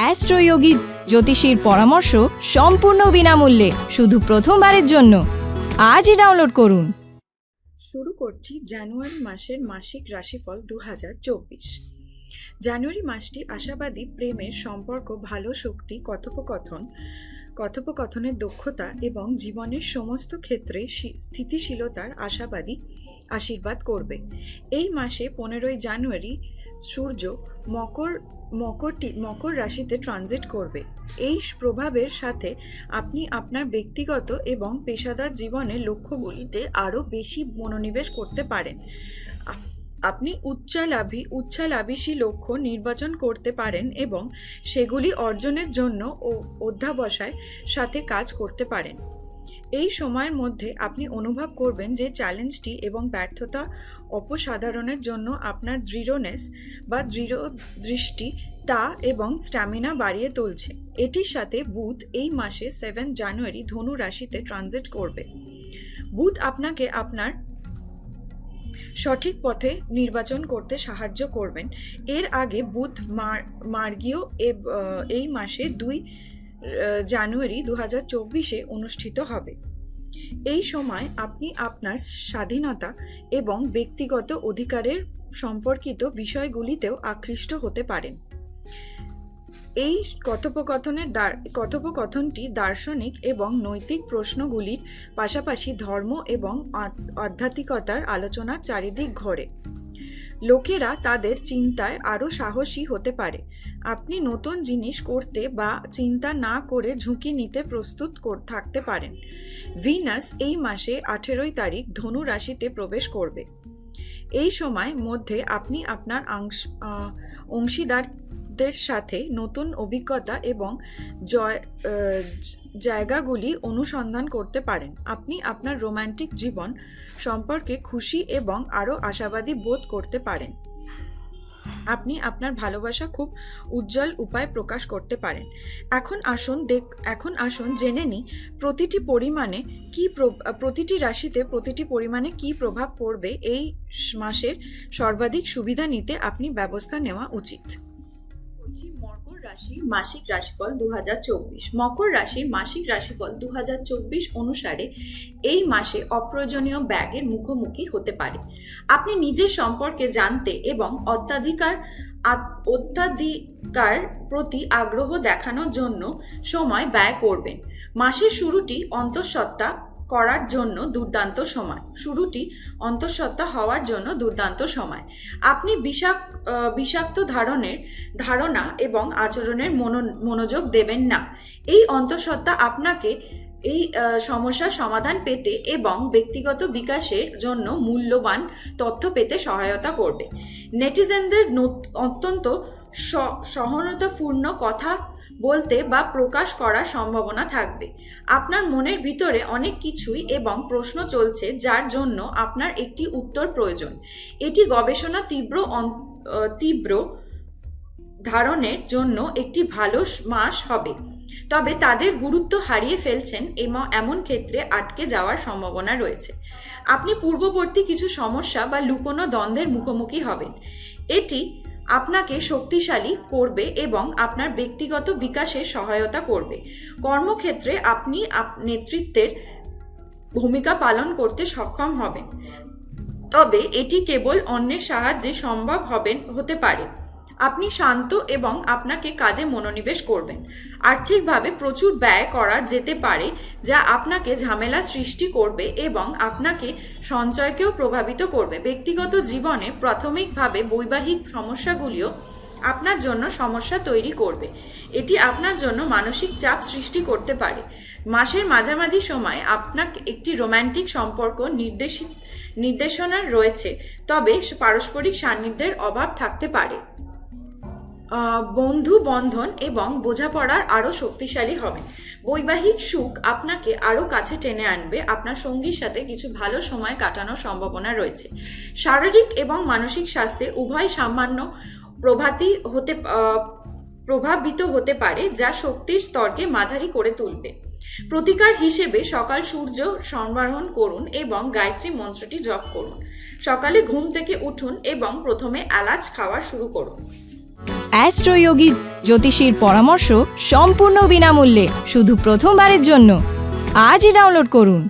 অ্যাস্ট্রোয়োগী জ্যোতিষীর পরামর্শ সম্পূর্ণ বিনামূল্যে, শুধু প্রথমবারের জন্য। আজই ডাউনলোড করুন। শুরু করছি জানুয়ারি মাসের মাসিক রাশিফল দু হাজার চব্বিশ। জানুয়ারি মাসটি আশাবাদী, প্রেমের সম্পর্ক, ভালো শক্তি, কথোপকথন, কথোপকথনের দক্ষতা এবং জীবনের সমস্ত ক্ষেত্রে স্থিতিশীলতার আশাবাদী আশীর্বাদ করবে। এই মাসে পনেরোই জানুয়ারি সূর্য মকর, মকরটি, মকর রাশিতে ট্রানজিট করবে। এই প্রভাবের সাথে আপনি আপনার ব্যক্তিগত এবং পেশাদার জীবনের লক্ষ্যগুলিতে আরও বেশি মনোনিবেশ করতে পারেন। আপ- আপনি উচ্চালাভী উচ্চালাভিসী লক্ষ্য নির্বাচন করতে পারেন এবং সেগুলি অর্জনের জন্য ও অধ্যাবসায় সাথে কাজ করতে পারেন। এই সময়ের মধ্যে আপনি অনুভব করবেন যে চ্যালেঞ্জটি এবং ব্যর্থতা অপসাধারণের জন্য আপনার দৃঢ়নেস বা দৃঢ় দৃষ্টি, তা এবং স্ট্যামিনা বাড়িয়ে তুলছে। এটির সাথে বুধ এই মাসে সেভেন জানুয়ারি ধনু রাশিতে ট্রানজিট করবে। বুধ আপনাকে আপনার সঠিক পথে নির্বাচন করতে সাহায্য করবেন। এর আগে বুধ মার, মার্গীয় এই মাসে দুই জানুয়ারি দু হাজার চব্বিশে অনুষ্ঠিত হবে। এই সময় আপনি আপনার স্বাধীনতা এবং ব্যক্তিগত অধিকারের সম্পর্কিত বিষয়গুলিতেও আকৃষ্ট হতে পারেন। এই কথোপকথনের কথোপকথনটি দার্শনিক এবং নৈতিক প্রশ্নগুলির পাশাপাশি ধর্ম এবং আধ- আধ্যাত্মিকতার আলোচনার চারিদিক ঘোরে। লোকেরা তাদের চিন্তায় আরও সাহসী হতে পারে। আপনি নতুন জিনিস করতে বা চিন্তা না করে ঝুঁকি নিতে প্রস্তুত থাকতে পারেন। ভিনাস এই মাসে আঠেরোই তারিখ ধনু রাশিতে প্রবেশ করবে। এই সময় মধ্যে আপনি আপনার আংশ অংশীদারদের সাথে নতুন অভিজ্ঞতা এবং জয় জায়গাগুলি অনুসন্ধান করতে পারেন। আপনি আপনার রোমান্টিক জীবন সম্পর্কে খুশি এবং আরও আশাবাদী বোধ করতে পারেন। আপনি আপনার ভালোবাসা খুব উজ্জ্বল উপায় প্রকাশ করতে পারেন। এখন আসুন দেখ, এখন আসুন জেনে নিই প্রতিটি পরিমাণে কি প্র- প্রতিটি রাশিতে প্রতিটি পরিমাণে কি প্রভাব পড়বে এই মাসের সর্বাধিক সুবিধা নিতে আপনি ব্যবস্থা নেওয়া উচিত। করছি মকর রাশির মাসিক রাশিফল দু হাজার চব্বিশ। মকর রাশির মাসিক রাশিফল দু হাজার চব্বিশ অনুসারে এই মাসে অপ্রয়োজনীয় ব্যাগের মুখোমুখি হতে পারে। আপনি নিজের সম্পর্কে জানতে এবং অত্যাধিকার অত্যাধিকার প্রতি আগ্রহ দেখানোর জন্য সময় ব্যয় করবেন। মাসের শুরুটি অন্তঃসত্ত্বা করার জন্য দুর্দান্ত সময়। শুরুটি অন্তঃসত্ত্বা হওয়ার জন্য দুর্দান্ত সময়। আপনি বিষাক বিষাক্ত ধারণের ধারণা এবং আচরণের মনো- মনোযোগ দেবেন না। এই অন্তঃসত্ত্বা আপনাকে এই সমস্যার সমাধান পেতে এবং ব্যক্তিগত বিকাশের জন্য মূল্যবান তথ্য পেতে সহায়তা করবে। নেটিজেনদের নত- অত্যন্ত সহনতাপূর্ণ কথা বলতে বা প্রকাশ করার সম্ভাবনা থাকবে। আপনার মনের ভিতরে অনেক কিছুই এবং প্রশ্ন চলছে যার জন্য আপনার একটি উত্তর প্রয়োজন। এটি গবেষণা তীব্র তীব্র ধারণের জন্য একটি ভালো মাস হবে। তবে তাদের গুরুত্ব হারিয়ে ফেলছেন এমন ক্ষেত্রে আটকে যাওয়ার সম্ভাবনা রয়েছে। আপনি পূর্ববর্তী কিছু সমস্যা বা লুকোনো দ্বন্দ্বের মুখোমুখি হবেন। এটি আপনাকে শক্তিশালী করবে এবং আপনার ব্যক্তিগত বিকাশে সহায়তা করবে। কর্মক্ষেত্রে আপনি আপ- নেতৃত্বের ভূমিকা পালন করতে সক্ষম হবেন। তবে এটি কেবল অন্যের সাহায্যে সম্ভব হবেন হতে পারে। আপনি শান্ত এবং আপনাকে কাজে মনোনিবেশ করবেন। আর্থিকভাবে প্রচুর ব্যয় করা যেতে পারে, যা আপনাকে ঝামেলা সৃষ্টি করবে এবং আপনাকে সঞ্চয়কেও প্রভাবিত করবে। ব্যক্তিগত জীবনে প্রাথমিকভাবে বৈবাহিক সমস্যাগুলিও আপনার জন্য সমস্যা তৈরি করবে। এটি আপনার জন্য মানসিক চাপ সৃষ্টি করতে পারে। মাসের মাঝামাঝি সময় আপনাকে একটি রোম্যান্টিক সম্পর্ক নির্দেশিত, নির্দেশনা রয়েছে, তবে পারস্পরিক সান্নিধ্যের অভাব থাকতে পারে। বন্ধু বন্ধন এবং বোঝাপড়ার আরও শক্তিশালী হবে। বৈবাহিক সুখ আপনাকে আরও কাছে টেনে আনবে। আপনার সঙ্গীর সাথে কিছু ভালো সময় কাটানোর সম্ভাবনা রয়েছে। শারীরিক এবং মানসিক স্বাস্থ্যে উভয় সামান্য প্রভাতি হতে প্রভাবিত হতে পারে, যা শক্তির স্তরকে মাঝারি করে তুলবে। প্রতিকার হিসেবে সকাল সূর্য সম্বারণ করুন এবং গায়ত্রী মন্ত্রটি জপ করুন। সকালে ঘুম থেকে উঠুন এবং প্রথমে এলাচ খাওয়া শুরু করুন। অ্যাস্ট্রোয়োগী জ্যোতিষীর পরামর্শ সম্পূর্ণ বিনামূল্যে শুধু প্রথমবারের জন্য। আজই ডাউনলোড করুন।